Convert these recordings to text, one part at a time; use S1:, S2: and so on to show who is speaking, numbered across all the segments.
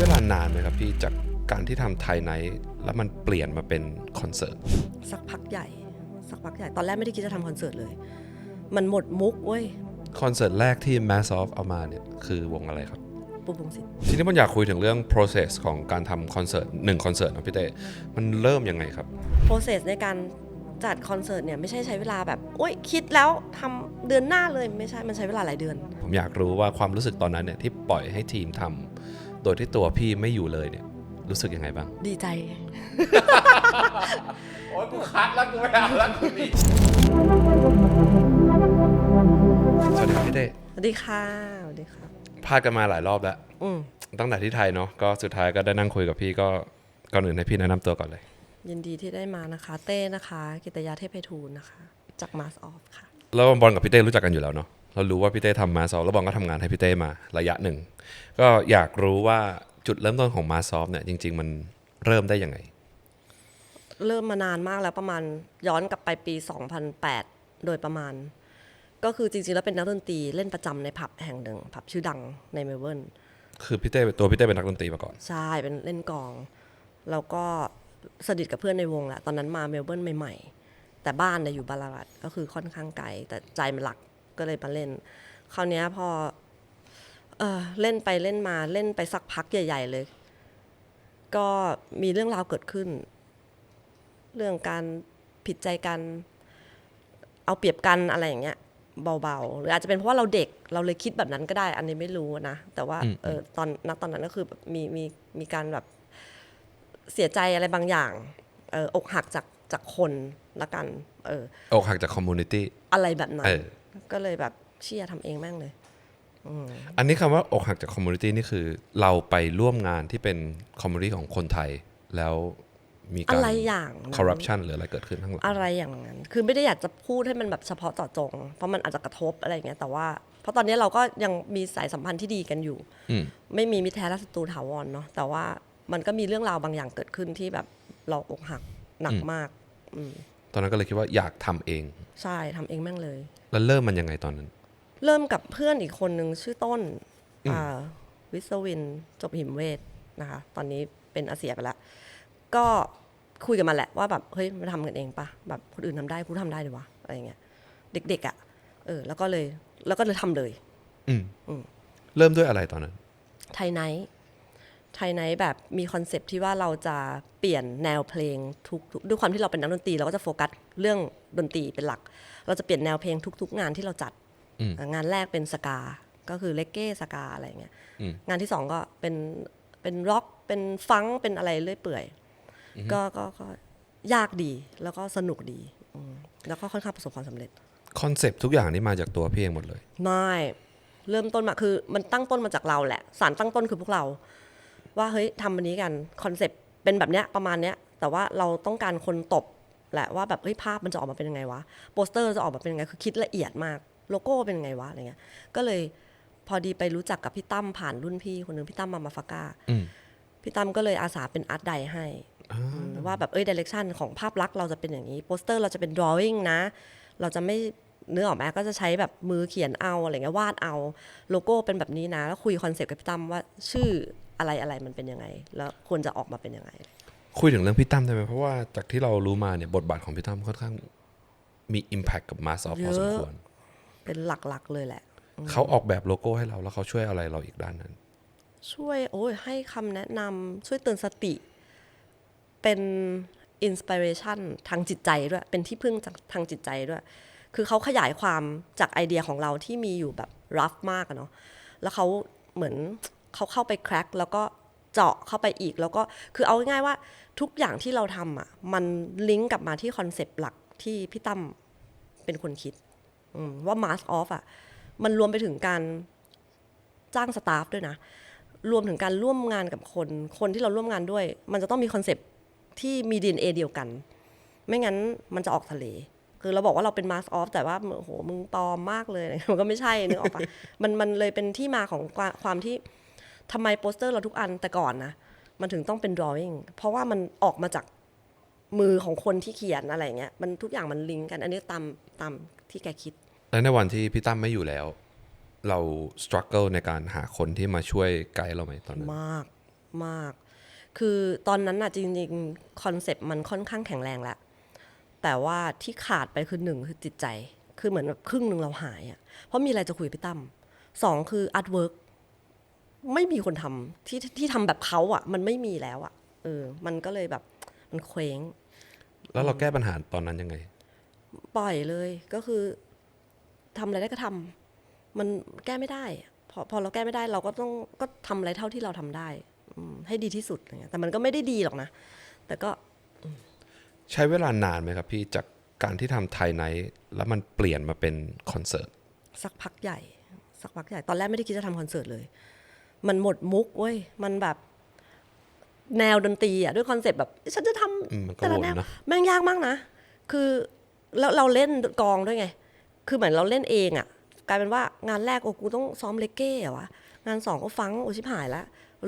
S1: เวลานานไหมครับพี่จากการที่ทำไทยไนท์แล้วมันเปลี่ยนมาเป็นคอนเสิร์ต
S2: สักพักใหญ่ สักพักใหญ่ ตอนแรกไม่ได้คิดจะทำคอนเสิร์ตเลย มันหมดมุกเว้ย
S1: คอนเสิร์ตแรกที่ Mass Off เอามาเนี่ยคือวงอะไรครับ
S2: ปูพงศิษฐ์
S1: ทีนี้ผมอยากคุยถึงเรื่อง process ของการทำคอนเสิร์ตหนึ่งคอนเสิร์ตนะพี่เต้มันเริ่มยังไงครับ
S2: โปรเซสในการจัดคอนเสิร์ตเนี่ยไม่ใช่ใช้เวลาแบบโอ้ยคิดแล้วทำเดือนหน้าเลยไม่ใช่ มันใช้เวลาหลายเดือน
S1: ผมอยากรู้ว่าความรู้สึกตอนนั้นเนี่ยที่ปล่อยให้ทีมทำ โดยที่ตัวพี่ไม่อยู่เลยเนี่ย รู้สึกยังไงบ้าง
S2: ดีใจ
S1: โอ้ยกูคัดแล้วกูไม่เอาแล้วกูนี่สวัสดีครับพี่เต้
S2: สวัสดีค่ะสวัสดีค่ะ
S1: พลาดกันมาหลายรอบแล้ว
S2: อืม
S1: ตั้งแต่ที่ไทยเนาะก็สุดท้ายก็ได้นั่งคุยกับพี่ก็ก่อนอื่นให้พี่แนะนำตัวก่อนเลย
S2: ยินดีที่ได้มานะคะ เต้นะคะ กิตยาเทพไพฑูรย์นะคะ จากมาสออฟค่ะ
S1: แล้วบอลกับพี่เต้รู้จักกันอยู่แล้วเนาะ เรารู้ว่าพี่เต้ทำมาซอฟแล้วบอลก็ทำงานให้พี่เต้มาระยะหนึ่ง ก็อยากรู้ว่าจุดเริ่มต้นของมาซอฟเนี่ยจริง ๆ มันเริ่มได้ยังไง
S2: เริ่มมานานมากแล้วประมาณย้อนกลับไปปี 2008 โดยประมาณ ก็คือจริงๆแล้วเป็นนักดนตรีเล่นประจำในผับแห่งหนึ่งผับชื่อดังในเมลเบิร์น
S1: คือพี่เต้ตัวพี่เต้เป็นนักดนตรีมาก่อน
S2: ใช่เป็นเล่นกลอง แล้วก็สนิทกับเพื่อนในวงแหละตอนนั้นมาเมลเบิร์นใหม่ ๆ แต่บ้านเนี่ยอยู่บาลารัดก็คือค่อนข้างไกลแต่ใจมันหลัก ก็เลยมาเล่น คราวเนี้ยพอเออเล่นไปเล่นมาเล่นไปสักพักใหญ่ ๆ เลย ก็มีเรื่องราวเกิดขึ้น เรื่องการผิดใจกัน เอาเปรียบกันอะไรอย่างเงี้ยเบาๆ หรืออาจจะเป็นเพราะว่าเราเด็กเราเลยคิดแบบนั้นก็ได้ อันนี้ไม่รู้นะ แต่ว่า
S1: อืม
S2: เออตอนณตอนนั้นก็คือแบบมีมีมีการแบบเสียใจอะไรบางอย่างเอออกหักจากจากคนละกันเออ
S1: อกหักจากคอมมูนิตี้
S2: อะไรแบบนั้น
S1: เออ
S2: ก็เลยแบบเชี่ยทำเองแม่งเลย
S1: อันนี้คำว่าอกหักจากคอมมูนิตี้นี่คือ เราไปร่วมงานที่เป็นคอมมูนิตี้ของคนไทยแล้วมีการ
S2: อะไรอย่างนั้น
S1: คอร์รัปชันหรืออะไรเกิดขึ้นข้างหลัง
S2: อะไรอย่างนั้น คือไม่ได้อยากจะพูดให้มันแบบเฉพาะเจาะจง เพราะมันอาจจะกระทบอะไรอย่างเงี้ยแต่ว่า เพราะตอนนี้เราก็ยังมีสายสัมพันธ์ที่ดีกันอยู่
S1: อืม
S2: ไม่มีมิตรแท้และศัตรูถาวรเนาะแต่ว่ามันก็มีเรื่องราวบางอย่างเกิดขึ้นที่แบบเราอกหักหนักมากอืม
S1: ตอนนั้นก็เลยคิดว่าอยากทำเอง
S2: ใช่ทำเองแม่งเลย
S1: แล้วเริ่มมันยังไงตอนนั้น
S2: เริ่มกับเพื่อนอีกคนหนึ่งชื่อต้นอ่าวิศวินจบหิมเวทนะคะ ตอนนี้เป็นอาเซียไปแล้วก็คุยกันมาแหละว่าแบบเฮ้ยมาทำกันเองปะแบบคนอื่นทำได้กูทำได้เลยวะอะไรอย่างเงี้ยเด็กๆอะ่ะเออ แล้วก็เลยแล้วก็เลยทำเลย
S1: อืมเริ่มด้วยอะไรตอนนั้น
S2: ไทยไนท์ ไทยไนท์แบบมีคอนเซปต์ที่ว่าเราจะเปลี่ยนแนวเพลงทุกทุกด้วยความที่เราเป็นนักดนตรีเราก็จะโฟกัสเรื่องดนตรีเป็นหลัก เราจะเปลี่ยนแนวเพลงทุก ๆ งานที่เราจัด
S1: อืม
S2: งานแรกเป็นสกา ก็คือเลกเก้สกาอะไรอย่างเงี้ย
S1: อืม
S2: งานที่สองก็เป็นเป็นร็อกเป็นฟังก์เป็นอะไรเรื่อยเปื่อยก็ก็ก็ยากดีแล้วก็สนุกดีอืมแล้วก็ค่อนข้างประสบความสำเร็จ
S1: คอนเซปต์ทุกอย่างนี่มาจากตัวพี่เองหมดเลย
S2: ไม่ เริ่มต้นมาคือมันตั้งต้นมาจากเราแหละ สารตั้งต้นคือพวกเรา ว่าเฮ้ยทำอันนี้กันคอนเซปต์เป็นแบบเนี้ยประมาณเนี้ยแต่ว่าเราต้องการคนตบแหละว่าแบบเฮ้ยภาพมันจะออกมาเป็นยังไงวะโปสเตอร์จะออกมาเป็นยังไงคือคิดละเอียดมากโลโก้เป็นยังไงวะอะไรเงี้ยก็เลยพอดีไปรู้จักกับพี่ตั้มผ่านรุ่นพี่คนหนึ่งพี่ตั้มมามาฟาก้า
S1: อืม
S2: พี่ตั้มก็เลยอาสาเป็นอาร์ตไดให้อืมว่าแบบเอ้ยดิเรกชันของภาพลักษณ์เราจะเป็นอย่างนี้โปสเตอร์เราจะเป็น drawing นะ เราจะไม่เนื้อออกไหมาก็จะใช้แบบมือเขียนเอาอะไรเงี้ยวาดเอาโลโก้เป็นแบบนี้นะ แล้วคุยคอนเซปต์กับพี่ตั้มว่าชื่อ อะไรอะไรมันเป็นยังไง แล้วควรจะออกมาเป็นยังไง
S1: คุยถึงเรื่องพี่ตั้มได้ไหมเพราะว่าจากที่เรารู้มาเนี่ยบทบาทของพี่ตั้มค่อนข้างมี Impact กับมาซอฟพอสมควร
S2: เป็นหลักๆเลยแหละ
S1: เขาออกแบบโลโก้ให้เราแล้วเขาช่วยอะไรเราอีกด้านนั้น
S2: ช่วยโอ้ยให้คำแนะนำช่วยเตือนสติ เป็นอินสปิเรชันทางจิตใจด้วย เป็นที่พึ่งจากทางจิตใจด้วย คือเขาขยายความจากไอเดียของเราที่มีอยู่แบบรัฟมากอะเนาะแล้วเขาเหมือน เขาเข้าไปแคร็กแล้วก็เจาะเข้าไปอีก แล้วก็คือเอาง่ายๆว่าทุกอย่างที่เราทำอะมันลิงก์กลับมาที่คอนเซปต์หลักที่พี่ตั้มเป็นคนคิดว่า mask off อะมันรวมไปถึงการจ้างสตาฟด้วยนะ รวมถึงการร่วมงานกับคน คนที่เราร่วมงานด้วย มันจะต้องมีคอนเซปต์ที่มี DNA เดียวกัน ไม่งั้นมันจะออกทะเล คือเราบอกว่าเราเป็น mask off แต่ว่าโอ้โหมึงปลอมมากเลย มันก็ไม่ใช่นึกออกปะมันมันเลยเป็นที่มาของความที่ ทำไมโปสเตอร์เราทุกอันแต่ก่อนนะ มันถึงต้องเป็น drawing เพราะว่ามันออกมาจากมือของคนที่เขียนอะไรเงี้ยมันทุกอย่างมันลิงก์กัน อันนี้ตามตามที่แกคิด
S1: และในวันที่พี่ตั้มไม่อยู่แล้ว เรา struggle ในการหาคนที่มาช่วยไกด์เราไหมตอนนั้น
S2: มากมาก คือตอนนั้นน่ะจริงๆคอนเซปต์มันค่อนข้างแข็งแรงแหละแต่ว่าที่ขาดไปคือหนึ่งคือจิตใจ คือเหมือนแบบครึ่งหนึ่งเราหายอะ่ะเพราะมีอะไรจะคุยกับพี่ตั้มสองคืออาร์ตเวิร์ก ไม่มีคนทำที่ที่ทำแบบเขาอะ่ะ มันไม่มีแล้วอะ่ะ เออ มันก็เลยแบบมันเคว้ง
S1: แล้วเราแก้ปัญหาตอนนั้นยังไง
S2: ปล่อยเลยก็คือทำอะไรได้ก็ทำมันแก้ไม่ได้พอพอเราแก้ไม่ได้เราก็ต้องก็ทำอะไรเท่าที่เราทำได้อืมให้ดีที่สุดอะไรเงี้ยแต่มันก็ไม่ได้ดีหรอกนะ แต่ก็
S1: ใช้เวลานานไหมครับพี่จากการที่ทำไทยไนท์แล้วมันเปลี่ยนมาเป็นคอนเสิร์ต
S2: สักพักใหญ่ สักพักใหญ่ ตอนแรกไม่ได้คิดจะทำคอนเสิร์ตเลย มันหมดมุกเว้ยมันแบบแนวดนตรีอะด้วยคอนเซปต์แบบ ฉันจะท
S1: อืมมันำก็
S2: แต่ละ
S1: วน
S2: แนว
S1: นะ
S2: แม่งยากมากนะ คือแล้วเราเล่นกองด้วยไง คือเหมือนเราเล่นเองอะ่ะกลายเป็นว่างานแรกโอ้กูต้องซ้อมเลเก้เหรอวะงานสองก็ฟังโอชิบหายละ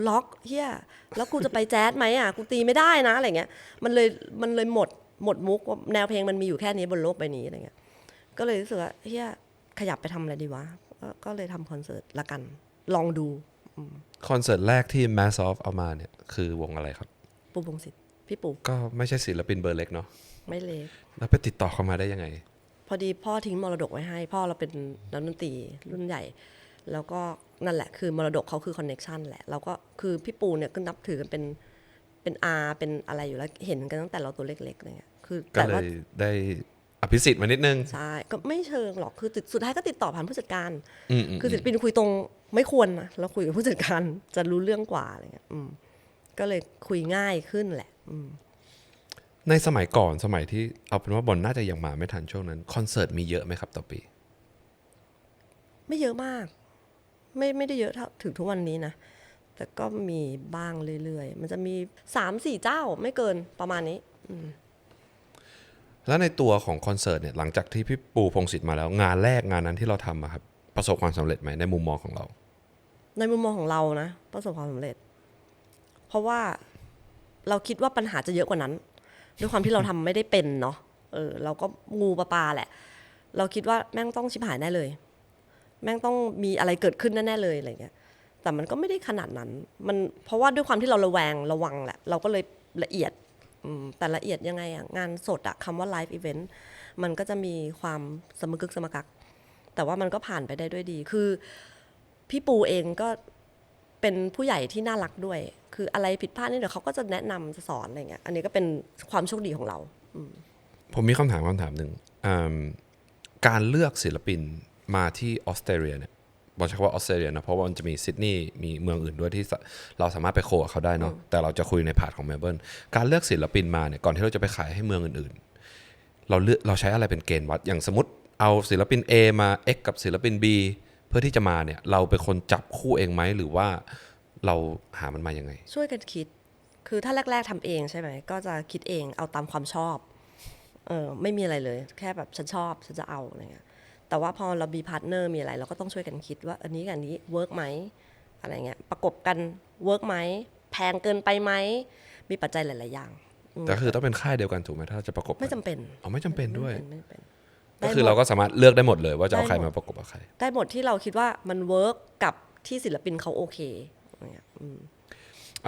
S2: ล็อกเฮียแล้วกูจะไปแจ๊สไหมอะกูตีไม่ได้นะอะไรเงี้ยมันเลยมันเลยหมดหมดมุกว่าแนวเพลงมันมีอยู่แค่นี้บนโลกใบนี้อะไรเงี้ยก็เลยรู้สึกว่าเฮียขยับไปทำอะไรดีวะก็ก็เลยทำคอนเสิร์ตละกัน ลองดู
S1: คอนเสิร์ตแรกที่ Mass Off เอามาเนี่ย คือวงอะไรครับ
S2: ปูพงศิษฐ์พี่ปู
S1: ก็ไม่ใช่ศิลปินเบอร์เล็กเนาะ
S2: ไม่เล็ก
S1: แล้วไปติดต่อเข้ามาได้ยังไง
S2: พอดีพ่อทิ้งมรดกไว้ให้ พ่อเราเป็นนักดนตรีรุ่นใหญ่ แล้วก็นั่นแหละ คือมรดกเขาคือคอนเน็ชันแหละแล้วก็คือพี่ปูเนี่ยก็นับถือกันเป็นเป็นอาเป็นอะไรอยู่แล้วเห็นกันตั้งแต่เราตัวเล็กๆอะไรเงี้ยคือ
S1: ก็
S2: แต่
S1: เล
S2: ว่าย
S1: ได้ อภิสิทธิ์มานิดนึง
S2: ใช่ก็ไม่เชิงหรอกคือติดสุดท้ายก็ติดต่อผ่านผู้จัดการ
S1: อืมอืม
S2: คือศิลปินคุยตรงไม่ควรนะเราคุยกับผู้จัดการจะรู้เรื่องกว่าอะไรเงี้ยอืมก็เลยคุยง่ายขึ้นแหละ อืม
S1: ในสมัยก่อนสมัยที่เอาเป็นว่าบอลน่าจะยังมาไม่ทันช่วงนั้นคอนเสิร์ตมีเยอะไหมครับต่อปี
S2: ไม่เยอะมาก ไม่ไม่ได้เยอะเท่าถึงทุกวันนี้นะ แต่ก็มีบ้างเรื่อยๆ มันจะมีสามสี่เจ้าไม่เกินประมาณนี้
S1: แล้วในตัวของคอนเสิร์ตเนี่ยหลังจากที่พี่ปูพงศิษฐ์มาแล้ว งานแรกงานนั้นที่เราทำครับ ประสบความสำเร็จไหมในมุมมองของเรา
S2: ในมุมมองของเรานะ ประสบความสำเร็จ เพราะว่าเราคิดว่าปัญหาจะเยอะกว่านั้น ด้วยความที่เราทำไม่ได้เป็นเนาะเออ เราก็งูปลาปลาแหละ เราคิดว่าแม่งต้องชิบหายแน่เลย แม่งต้องมีอะไรเกิดขึ้นแน่ๆเลยอะไรเงี้ยแต่มันก็ไม่ได้ขนาดนั้น มันเพราะว่าด้วยความที่เราระแวงระวังแหละ เราก็เลยละเอียด แต่ละเอียดยังไงอะงานสดอะคำว่าไลฟ์อีเวนต์มันก็จะมีความสมกึกสมกัก แต่ว่ามันก็ผ่านไปได้ด้วยดี คือพี่ปูเองก็เป็นผู้ใหญ่ที่น่ารักด้วย คืออะไรผิดพลาดนี่เดี๋ยวเขาก็จะแนะนำจะสอนอะไรเงี้ย อันนี้ก็เป็นความโชคดีของเรา
S1: ผมมีคำถามคำถามหนึ่งการเลือกศิลปินมาที่ออสเตรเลียเนี่ย บอกเฉพาะออสเตรเลียนะเพราะว่ามันจะมีซิดนีย์มีเมืองอื่นด้วยที่สะเราสามารถไปโคกับเขาได้เนาะแต่เราจะคุยในพาร์ทของเมลเบิร์นการเลือกศิลปินมาเนี่ยก่อนที่เราจะไปขายให้เมืองอื่นๆ เราเลือกเราใช้อะไรเป็นเกณฑ์วัด อย่างสมมติเอาศิลปิน A มา X กับศิลปิน B เพื่อที่จะมาเนี่ยเราเป็นคนจับคู่เองไหมหรือว่าเราหามันมายังไง
S2: ช่วยกันคิดคือถ้าแรก ๆทำเองใช่ไหมก็จะคิดเองเอาตามความชอบเออไม่มีอะไรเลย แค่แบบฉันชอบฉันจะเอาอะไรเงี้ย แต่ว่าพอเรามีพาร์ทเนอร์มีอะไร เราก็ต้องช่วยกันคิดว่าอันนี้กับอันนี้เวิร์กไหมอะไรเงี้ยประกบกันเวิร์กไหมแพงเกินไปไหมมีปัจจัยหลาย ๆ อย่าง
S1: แต่คือต้องเป็นค่ายเดียวกันถูกไหมถ้าจะประกบกัน
S2: ไม่จำเป็น
S1: อ๋อไม่จำเป็นด้วย
S2: ไม่จำเป็น
S1: ก็คือ
S2: ได้หมด
S1: เราก็สามารถเลือกได้หมดเลยว่าจะเอาใคร
S2: ได้หมด
S1: มาประกบกับใคร
S2: ได้หมดที่เราคิดว่ามันเวิร์กกับที่ศิลปินเขาโอเคอะไรเงี้ยอืม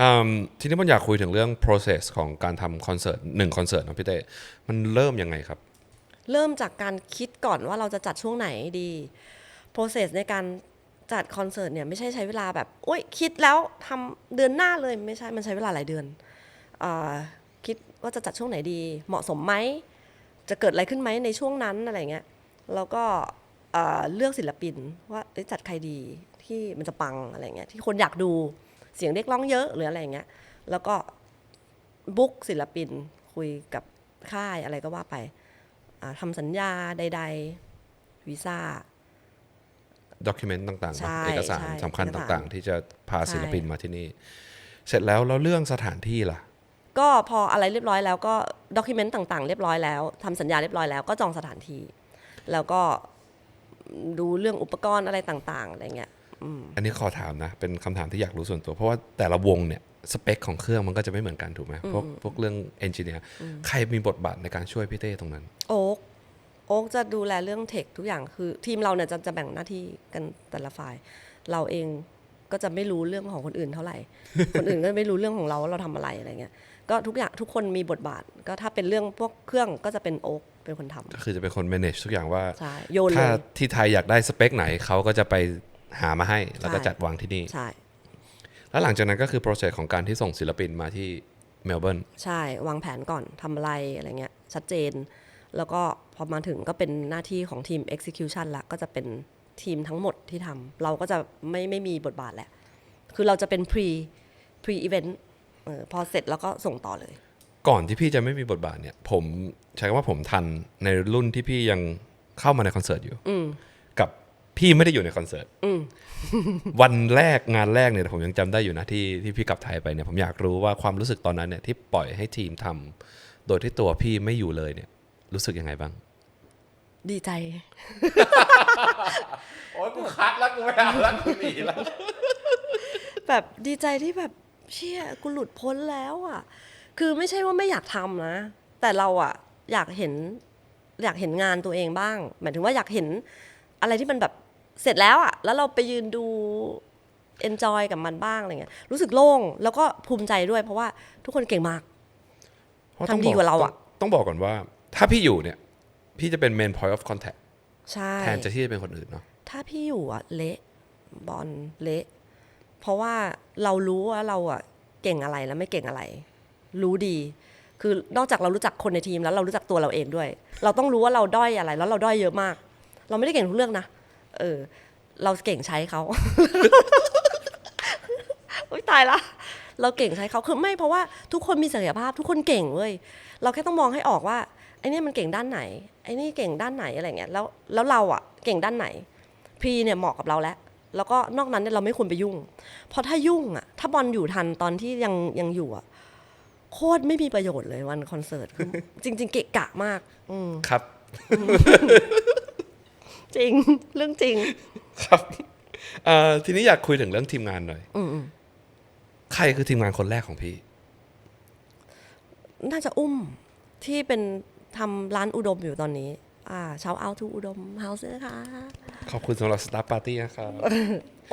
S1: อืมทีนี้ผมอยากคุยถึงเรื่อง process ของการทำคอนเสิร์ตหนึ่งคอนเสิร์ตนะพี่เต้มันเริ่มยังไงครับ
S2: เริ่มจากการคิดก่อนว่าเราจะจัดช่วงไหนดี process ในการจัดคอนเสิร์ตเนี่ยไม่ใช่ใช้เวลาแบบโอ้ยคิดแล้วทำเดือนหน้าเลยไม่ใช่มันใช้เวลาหลายเดือนอคิดว่าจะจัดช่วงไหนดี เหมาะสมไหมจะเกิดอะไรขึ้นไหมในช่วงนั้นอะไรเงี้ยแล้วก็เลือกศิลปินว่าเอ๊ะจัดใครดีที่มันจะปังอะไรเงี้ยที่คนอยากดูเสียงเรียกร้องเยอะหรืออะไรเงี้ยแล้วก็บุ๊กศิลปินคุยกับค่ายอะไรก็ว่าไป ทำสัญญาใด ๆ วีซ่า
S1: ด็อกิเมนต์ต่างๆ
S2: ใช่
S1: เนอะเอกสาร
S2: ใช่
S1: สำคัญ
S2: เอกสาร
S1: ต่างๆ ที่จะพา
S2: ใช่
S1: ศิลปินมาที่นี่ เสร็จแล้วแล้วเรื่องสถานที่ล่ะ
S2: ก็พออะไรเรียบร้อยแล้วก็ด็อกิเมนต์ต่างๆ เรียบร้อยแล้วทำสัญญาเรียบร้อยแล้วก็จองสถานที่ แล้วก็ดูเรื่องอุปกรณ์อะไรต่างๆอะไรเงี้ย
S1: อันนี้ขอถามนะ เป็นคำถามที่อยากรู้ส่วนตัว เพราะว่าแต่ละวงเนี่ย สเปคของเครื่องมันก็จะไม่เหมือนกันถูกไหมพวกพวกเรื่องเอนจิเนียร์ใครมีบทบาทในการช่วยพี่เต้ตรงนั้น
S2: โอ๊กโอ๊กจะดูแลเรื่องเทคทุกอย่างคือ ทีมเราเนี่ยจะจะแบ่งหน้าที่กันแต่ละฝ่าย เราเองก็จะไม่รู้เรื่องของคนอื่นเท่าไหร่ คนอื่นก็ไม่รู้เรื่องของเราว่าเราทำอะไรอะไรเงี้ยก็ทุกอย่างทุกคนมีบทบาท ก็ถ้าเป็นเรื่องพวกเครื่องก็จะเป็นโอ๊กเป็นคนทำ
S1: ก็คือจะเป็นคน manage ทุกอย่างว่า
S2: ใช่โยนเล
S1: ถ้ายที่ไทยอยากได้สเปคไหนเขาก็จะไปหามาให้แล้วก็
S2: ใช่
S1: จัดวางที่นี่
S2: ใช่
S1: แล้วหลังจากนั้นก็คือ process ของการที่ส่งศิลปินมาที่เมลเบิร์น
S2: ใช่วางแผนก่อนทำอะไรอะไรเงี้ยชัดเจน แล้วก็พอมาถึงก็เป็นหน้าที่ของทีม execution ละก็จะเป็นทีมทั้งหมดที่ทำเราก็จะไม่ไม่มีบทบาทแหละคือเราจะเป็น pre pre event เออพอเสร็จแล้วก็ส่งต่อเลย
S1: ก่อนที่พี่จะไม่มีบทบาทเนี่ย ผมใช้คำว่าผมทันในรุ่นที่พี่ยังเข้ามาในคอนเสิร์ตอยู่กับ พี่ไม่ได้อยู่ในคอนเสิร์ตวันแรกงานแรกเนี่ยผมยังจำได้อยู่นะที่ที่พี่กลับไทยไปเนี่ยผมอยากรู้ว่าความรู้สึกตอนนั้นเนี่ยที่ปล่อยให้ทีมทำโดยที่ตัวพี่ไม่อยู่เลยเนี่ย รู้สึกยังไงบ้าง
S2: ดีใจ
S1: โอ้ยกูคัดแล้วกูไม่เอาแล้วกูหนีแล้ว
S2: แบบดีใจที่แบบเชี่ยกูหลุดพ้นแล้วอะ คือไม่ใช่ว่าไม่อยากทำนะ แต่เราอะ อยากเห็น อยากเห็นงานตัวเองบ้าง หมายถึงว่าอยากเห็นอะไรที่มันแบบ เสร็จแล้วอะแล้วเราไปยืนดู enjoy กับมันบ้างอะไรเงี้ยรู้สึกโล่งแล้วก็ภูมิใจด้วย เพราะว่าทุกคนเก่งมาก
S1: เพราะต้อง
S2: ทำดีกว่าเราอะ
S1: ต้องต้องบอกก่อนว่า ถ้าพี่อยู่เนี่ย พี่จะเป็น main point of contact
S2: ใช่
S1: แทนจะที่จะเป็นคนอื่นเนาะ
S2: ถ้าพี่อยู่อะเละบอลเละ เพราะว่าเรารู้ว่าเราอะเก่งอะไรแล้วไม่เก่งอะไร รู้ดี คือนอกจากเรารู้จักคนในทีมแล้วเรารู้จักตัวเราเองด้วย เราต้องรู้ว่าเราด้อยอะไร แล้วเราด้อยเยอะมาก เราไม่ได้เก่งทุกเรื่องนะ เออ เราเก่งใช้เขาโอ๊ยตายละ เราเก่งใช้เขาคือไม่เพราะว่าทุกคนมีศักยภาพทุกคนเก่งเว้ย เราแค่ต้องมองให้ออกว่าไอ้นี่มันเก่งด้านไหนไอ้นี่เก่งด้านไหนอะไรเงี้ยแล้วแล้วเราอะเก่งด้านไหนพีเนี่ยเหมาะกับเราแล้วแล้วก็นอกนั้นเนี่ยเราไม่ควรไปยุ่ง เพราะถ้ายุ่งอะ ถ้าบอลอยู่ทันตอนที่ยังยังอยู่อะโคตรไม่มีประโยชน์เลยวันคอนเสิร์ตคือจริง ๆ เกะกะมาก อืม
S1: ครับ
S2: จริง เรื่องจริง
S1: ครับเอ่อทีนี้อยากคุยถึงเรื่องทีมงานหน่อย
S2: อืม
S1: ใครคือทีมงานคนแรกของพี่
S2: น่าจะอุ้มที่เป็นทำร้านอุดมอยู่ตอนนี้ อ่าชาวเอาทูอุดมเฮาส์นะคะ
S1: ขอบคุณสำหรับสตาร์ปาร์ตี้นะครับ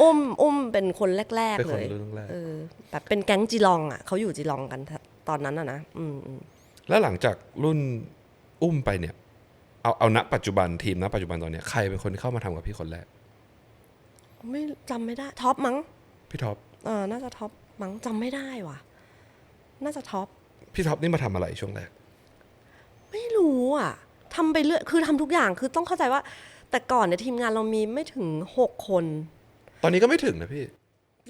S2: อุ้มอุ้มเป็นคนแรก
S1: เป็น
S2: ๆ
S1: ค
S2: เล
S1: น
S2: ย
S1: รุ่นแรก
S2: เออแบบเป็นแก๊งจีลองอะเขาอยู่จีลองกันตอนนั้นอะนะอืมอืม
S1: แล้วหลังจากรุ่นอุ้มไปเนี่ย เอาเอาณปัจจุบันทีมณปัจจุบันตอนเนี้ยใครเป็นคนที่เข้ามาทำกับพี่คนแรก
S2: ไม่จำไม่ได้ท็อปมั้ง
S1: พี่ท็อป
S2: เออน่าจะท็อปมั้งจำไม่ได้ว่ะ น่าจะท็อป
S1: พี่ท็อปนี่มาทำอะไรช่วงแรก
S2: ไม่รู้อะทำไปเรื่อยคือทำทุกอย่างคือต้องเข้าใจว่า แต่ก่อนเนี่ยทีมงานเรามีไม่ถึงหกคน
S1: ตอนนี้ก็ไม่ถึงนะพี่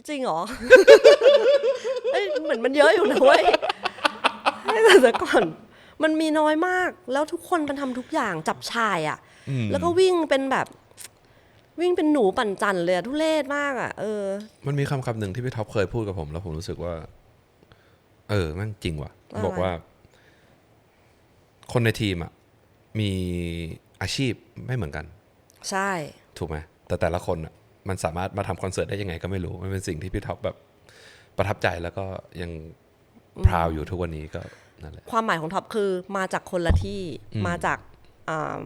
S2: จริงเหรอ เอ้ยเหมือนมันเยอะอยู่นะเว้ยแต่แต่ก่อน มันมีน้อยมาก แล้วทุกคนมันทำทุกอย่างจับชายอะ แล้วก็วิ่งเป็นแบบวิ่งเป็นหนูปั่นจันเลยอะทุเรศมากอะเออ
S1: มันมีคำคำหนึ่งที่พี่ท็อปเคยพูดกับผม แล้วผมรู้สึกว่า เออแมันจริงว่ะ
S2: อะไร
S1: บอกว่า คนในทีมอะมีอาชีพไม่เหมือนกัน
S2: ใช่
S1: ถูกไหมแต่แต่ละคนอะมันสามารถมาทำคอนเสิร์ตได้ยังไงก็ไม่รู้ มันเป็นสิ่งที่พี่ท็อปแบบ ประทับใจแล้วก็ยังพราวอยู่ทุกวันนี้ก็ นั่นแหละ
S2: ความหมายของท็อปคือมาจากคนละที่มาจากอ่า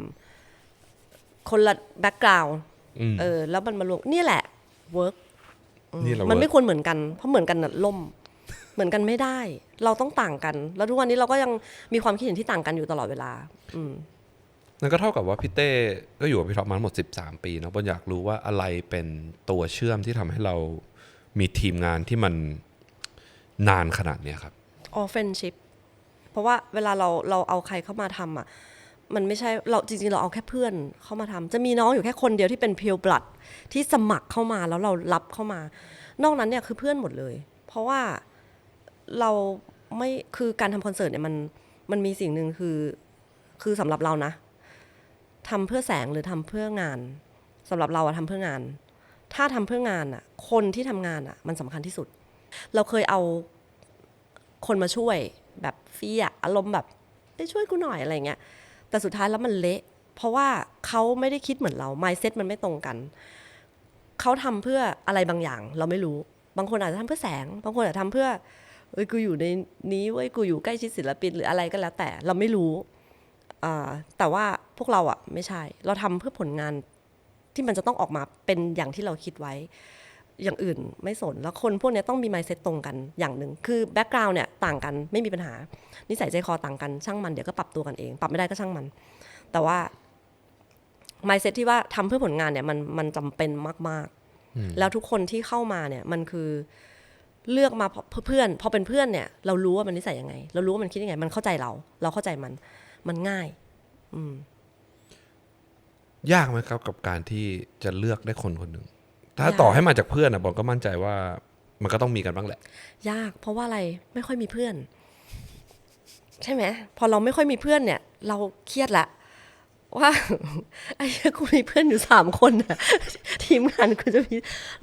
S2: คนละแบ็กกราวน์
S1: อืม
S2: เออแล้วมันมารวมนี่แหละเวิร์ก
S1: นี่เรา
S2: มัน
S1: เวิ
S2: ไม่
S1: ร์ก
S2: ควรเหมือนกัน เพราะเหมือนกันน่ะล่ม เหมือนกันไม่ได้ เราต้องต่างกัน แล้วทุกวันนี้เราก็ยังมีความคิดเห็นที่ต่างกันอยู่ตลอดเวลา อืม
S1: นั่นก็เท่ากับว่าพี่เต้ก็อยู่กับพี่ท็อปมาทั้งหมด 13 ปีเนอะบนอยากรู้ว่าอะไรเป็นตัวเชื่อมที่ทำให้เรามีทีมงานที่มันนานขนาดเนี้ยครับ
S2: all friendship เพ ราะว่าเวลาเราเราเอาใครเข้ามาทำอะมันไม่ใช่เราจริงๆ เราเอาแค่เพื่อนเข้ามาทำจะมีน้องอยู่แค่คนเดียวที่เป็นเพียวบลัดที่สมัครเข้ามาแล้วเรารับเข้ามา นอกนั้นเนี่ยคือเพื่อนหมดเลย เพราะว่าเราไม่คือการทำคอนเสิร์ตเนี่ยมันมันมีสิ่งหนึ่งคือคือสำหรับเรานะทำเพื่อแสงหรือทำเพื่องานสำหรับเราอะทำเพื่องาน ถ้าทำเพื่องานอะคนที่ทำงานอะมันสำคัญที่สุด เราเคยเอาคนมาช่วย แบบฟีอะอารมณ์แบบไปช่วยกูหน่อยอะไรเงี้ยแต่สุดท้ายแล้วมันเละ เพราะว่าเขาไม่ได้คิดเหมือนเรา mindset มันไม่ตรงกัน เขาทำเพื่ออะไรบางอย่างเราไม่รู้ บางคนอาจจะทำเพื่อแสง บางคนอาจจะทำเพื่อเอ้ยกูอยู่ในนี้เว้ยกูอยู่ใกล้ชิดศิลปินหรืออะไรก็แล้วแต่เราไม่รู้แต่ว่าพวกเราอะไม่ใช่ เราทำเพื่อผลงานที่มันจะต้องออกมาเป็นอย่างที่เราคิดไว้ อย่างอื่นไม่สน แล้วคนพวกเนี้ยต้องมี mindset ตรงกันอย่างหนึ่งคือแบ็กกราวน์เนี่ยต่างกันไม่มีปัญหา นิสัยใจคอต่างกันช่างมันเดี๋ยวก็ปรับตัวกันเอง ปรับไม่ได้ก็ช่างมัน แต่ว่า mindset ที่ว่าทำเพื่อผลงานเนี่ยมันมันจำเป็นมาก ๆ แล้วทุกคนที่เข้ามาเนี่ยมันคือเลือกมาเพราะเพื่อนพอเป็นเพื่อนเนี่ย เรารู้ว่ามันนิสัยยังไง เรารู้ว่ามันคิดยังไง มันเข้าใจเรา เราเข้าใจมัน มันง่าย
S1: ยากไหมครับกับการที่จะเลือกได้คนคนหนึ่ง ถ้ายา
S2: ก
S1: ต่อให้มาจากเพื่อนอะบอลก็มั่นใจว่ามันก็ต้องมีกันบ้างแหละ
S2: ยาก เพราะว่าอะไรไม่ค่อยมีเพื่อน ใช่ไหมพอเราไม่ค่อยมีเพื่อนเนี่ย เราเครียดละว่า ไอ้เหี้ยกูมีเพื่อนอยู่สามคนน่ะทีมงานกูจะมี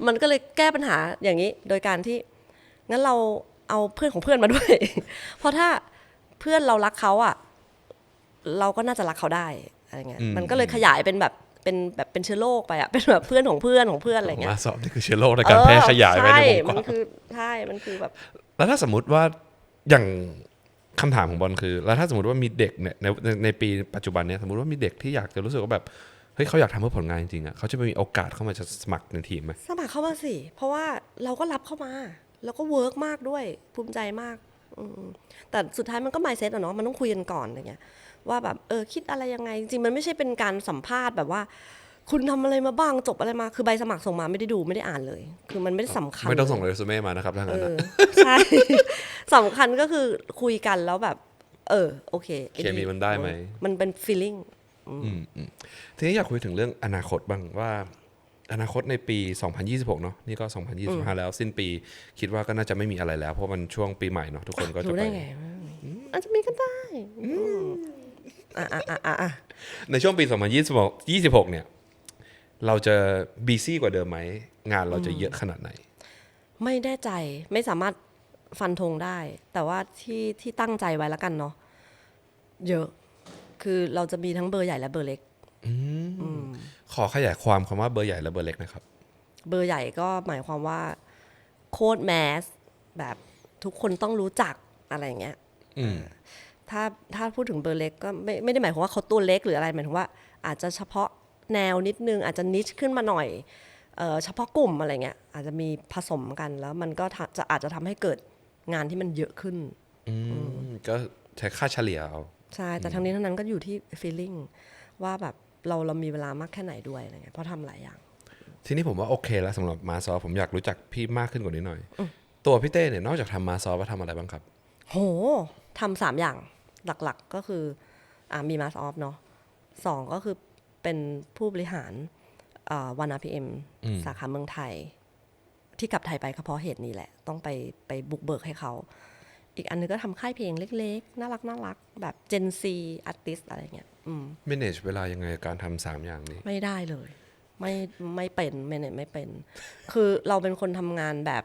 S2: มันก็เลยแก้ปัญหาอย่างนี้ โดยการที่ งั้นเราเอาเพื่อนของเพื่อนมาด้วย เพราะถ้าเพื่อนเรารักเขาอะเราก็น่าจะรักเขาได้อะไรเงี้ย
S1: อืม
S2: มันก็เลยขยายเป็นแบบ เป็นแบบเป็นเชื้อโรคไปอะเป็นแบบเพื่อนของเพื่อนของเพื่อนอะไรเงี้ย
S1: มาสอบนี่คือเชื้อโรคในการแพร่ขยายไปในวงก
S2: ใช่
S1: ว้า
S2: มัน
S1: ง
S2: คือใช่มันคือแบบ
S1: แล้วถ้าสมมติว่าอย่างคำถามของบอลคือ แล้วถ้าสมมติว่ามีเด็กเนี่ยในในในปีปัจจุบันเนี่ยสมมติว่ามีเด็กที่อยากจะรู้สึกว่าแบบเฮ้ยเขาอยากทำเพื่อผลงานจริงๆอะเขาจะมีโอกาสเข้ามาจะสมัครในทีมไหม
S2: สมัครเข้ามาสิเพราะว่าเราก็รับเข้ามา แล้วก็เวิร์กมากด้วยภูมิใจมากอืมแต่สุดท้ายมันก็ mindset อะเนาะมันต้องคุยกันก่อนอะไรเงี้ย ว่าแบบเออคิดอะไรยังไง จริงๆมันไม่ใช่เป็นการสัมภาษณ์แบบว่า คุณทำอะไรมาบ้างจบอะไรมาคือใบสมัครส่งมาไม่ได้ดูไม่ได้อ่านเลย คือมันไม่ได้สำคัญ
S1: ไม่ต้องส่ง
S2: เลย
S1: เรซูเม่มานะครับถ้างั้น
S2: เอ
S1: นะ
S2: อใช่สำคัญก็คือคุยกันแล้วแบบ เออโอเค
S1: เคมีมันได้ไหม
S2: มันเป็น feeling
S1: ทีนี้อยากคุยถึงเรื่องอนาคตบ้างว่าอนาคตในปี 2026 เนาะนี่ก็ 2025 แล้วสิ้นปีคิดว่าก็น่าจะไม่มีอะไรแล้ว เพราะมันช่วงปีใหม่เนาะทุกคนก็จะ
S2: รู้
S1: ไป
S2: ได้ไงอาจจะมีก็ได้
S1: ในช่วงปี 2026 26 เนี่ย เราจะบีซี่กว่าเดิมไหม งานเราจะเยอะขนาดไหน
S2: ไม่แน่ใจไม่สามารถฟันธงได้ แต่ว่าที่ที่ตั้งใจไว้แล้วกันเนาะเยอะ คือเราจะมีทั้งเบอร์ใหญ่และเบอร์เล็ก
S1: ขอขยายความคำว่าเบอร์ใหญ่และเบอร์เล็กนะครับ
S2: เบอร์ใหญ่ก็หมายความว่า โคตรแมสแบบทุกคนต้องรู้จักอะไรอย่างเงี้ย
S1: อืม
S2: ถ้าถ้าพูดถึงเบอร์เล็กก็ไม่ไม่ได้หมายความว่าเขาตัวเล็กหรืออะไรหมายถึงว่า อาจจะเฉพาะแนวนิดนึง อาจจะนิชขึ้นมาหน่อยเออเฉพาะกลุ่มอะไรเงี้ยอาจจะมีผสมกันแล้วมันก็ทะจะอาจจะทำให้เกิดงานที่มันเยอะขึ้น
S1: อืมก็ใช้ค่าเฉลี่ยเอา
S2: ใช่แต่ทั้งนี้ทั้งนั้นก็อยู่ที่ feeling ว่าแบบเราเรามีเวลามากแค่ไหนด้วยอะไรเงี้ยเพราะทำหลายอย่าง
S1: ทีนี้ผมว่าโอเคแล้วสำหรับมาซอฟผมอยากรู้จักพี่มากขึ้นกว่านี้หน่อย ตัวพี่เต้เนี่ยนอกจากทำมาซอฟว่าทำอะไรบ้างครับ
S2: โหทำสามอย่าง หลักๆก็คืออ่ามีมาสออฟเนาะสองก็คือเป็นผู้บริหารวันอาพีเอ็ม
S1: อืม
S2: สาขาเมืองไทย ที่กลับไทยไปก็เพราะเหตุนี้แหละ ต้องไปไปบุกเบิกให้เขา อีกอันนึงก็ทำค่ายเพลงเล็กๆ น่ารักน่ารัก แบบเจนซีอาร์ติสอะไรเงี้ยอืม
S1: manage เวลายังไงกับการทำสามอย่างนี้
S2: ไม่ได้เลย ไม่ไม่เป็นไม่เนี่ยไม่เป็น คือเราเป็นคนทำงานแบบ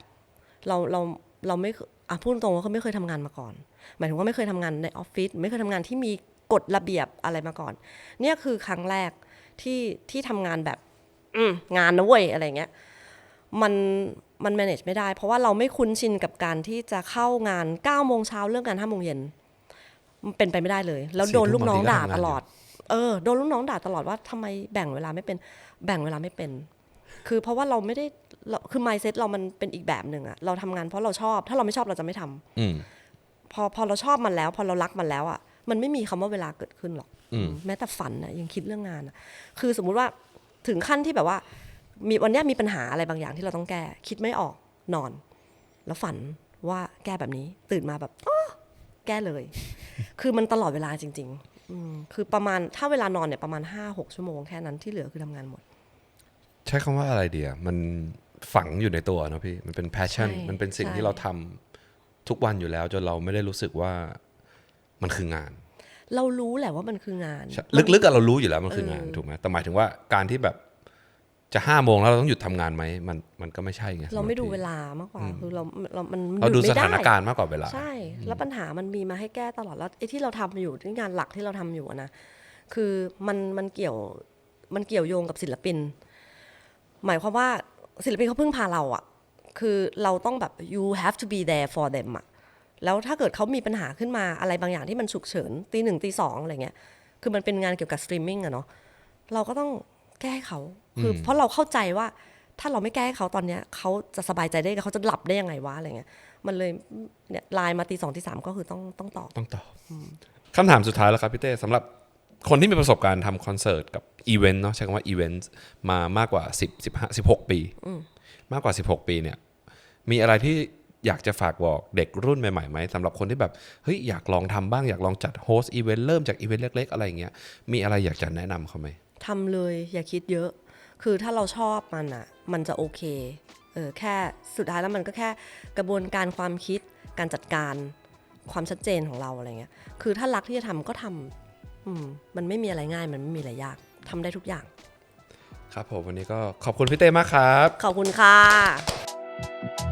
S2: เราเรา เราไม่อะพูดตรงว่าเขาไม่เคยทำงานมาก่อน หมายถึงว่าไม่เคยทำงานในออฟฟิศไม่เคยทำงานที่มีกฎระเบียบอะไรมาก่อน เนี่ยคือครั้งแรกที่ที่ทำงานแบบอืงานนะเว้ยอะไรเงี้ยมันมัน manage ไม่ได้ เพราะว่าเราไม่คุ้นชินกับการที่จะเข้างาน9ก้าโมงเช้าเลิกงงานห้าโมงเย็นมันเป็นไปไม่ได้เลย แล้วโดนลูกน้องด่าตลอด เออโดนลูกน้องด่าตลอดว่าทำไมแบ่งเวลาไม่เป็น แบ่งเวลาไม่เป็น คือเพราะว่าเราไม่ได้ เราคือ mindset เรามันเป็นอีกแบบหนึ่งอะเราทำงานเพราะเราชอบ ถ้าเราไม่ชอบเราจะไม่ทำ
S1: อืม
S2: พอพอเราชอบมันแล้ว พอเรารักมันแล้วอะมันไม่มีคำว่าเวลาเกิดขึ้นหรอก
S1: อืม
S2: แม้แต่ฝันนะยังคิดเรื่องงานอะคือสมมุติว่าถึงขั้นที่แบบว่า มีวันเนี้ยมีปัญหาอะไรบางอย่างที่เราต้องแก้ คิดไม่ออกนอน แล้วฝันว่าแก้แบบนี้ ตื่นมาแบบอ้อแก้เลย คือมันตลอดเวลาจริงๆอืมคือประมาณถ้าเวลานอนเนี่ยประมาณห้าหกชั่วโมงแค่นั้นที่เหลือคือทำงานหมด
S1: ใช้คำว่าอะไรเดียมัน ฝังอยู่ในตัวเนอะพี่ มันเป็น passion
S2: ใช่
S1: มันเป็นสิ่ง
S2: ใช่
S1: ที่เราทำทุกวันอยู่แล้วจนเราไม่ได้รู้สึกว่ามันคืองาน
S2: เรารู้แหละว่ามันคืองาน
S1: ใช่ลึกๆอะเรารู้อยู่แล้วมันคืองานถูกไหมแต่หมายถึงว่าการที่แบบจะห้าโมงแล้วเราต้องหยุดทำงานไหมมันมันก็ไม่ใช่ไง
S2: เราไม่ดู
S1: สำหบ
S2: เว
S1: พี่
S2: ลามากกว่าคือเราเรามัน
S1: เราดู
S2: หยุ
S1: ส
S2: ไม่ไถา
S1: นการณ์มากกว่าเวลา
S2: ใช่ แล้วปัญหามันมีมาให้แก้ตลอดแล้วไอ้ที่เราทำอยู่ที่งานหลักที่เราทำอยู่อะนะคือมันมันเกี่ยวมันเกี่ยวโยงกับศิลปิน หมายความว่า ศิลปินเขาพึ่งพาเราอะคือเราต้องแบบ you have to be there for them อะแล้วถ้าเกิดเขามีปัญหาขึ้นมาอะไรบางอย่างที่มันฉุกเฉินตีหนึ่งตีสองอะไรเงี้ยคือมันเป็นงานเกี่ยวกับสตรีมมิ่งอะเนาะเราก็ต้องแก้ให้เขาคืออเพราะเราเข้าใจว่าถ้าเราไม่แก้ให้เขาตอนเนี้ยเขาจะสบายใจได้ไงเขาจะหลับได้ยังไงวะอะไรเงี้ยมันเลยเนี่ยไลน์มาตีสองตีสามก็คือต้องต้องตอบ
S1: ต้องตอบคำถามสุดท้ายแล้วครับพี่เต้สำหรับคนที่มีประสบการณ์ทำคอนเสิร์ตกับ อีเวนต์เนาะใช้คำว่าอีเวนต์มามากกว่า 10 15 16 ปี มากกว่า 16 ปีเนี่ยมีอะไรที่อยากจะฝากบอกเด็กรุ่นใหม่ๆไหมสำหรับคนที่แบบเฮ้ยอยากลองทำบ้างอยากลองจัดโฮสต์อีเวนต์เริ่มจากอีเวนต์เล็ก ๆ อะไรอย่างเงี้ยมีอะไรอยากจะแนะนำเขาไหม
S2: ทำเลยอย่าคิดเยอะ คือถ้าเราชอบมันอะมันจะโอเคเออแค่สุดท้ายแล้วมันก็แค่กระบวนการความคิดการจัดการความชัดเจนของเราอะไรเงี้ย คือถ้ารักที่จะทำก็ทำอืมมันไม่มีอะไรง่ายมันไม่มีอะไรยาก ทำได้ทุกอย่าง
S1: ครับผมวันนี้ก็ขอบคุณพี่เต้มากครับ
S2: ขอบคุณค่ะ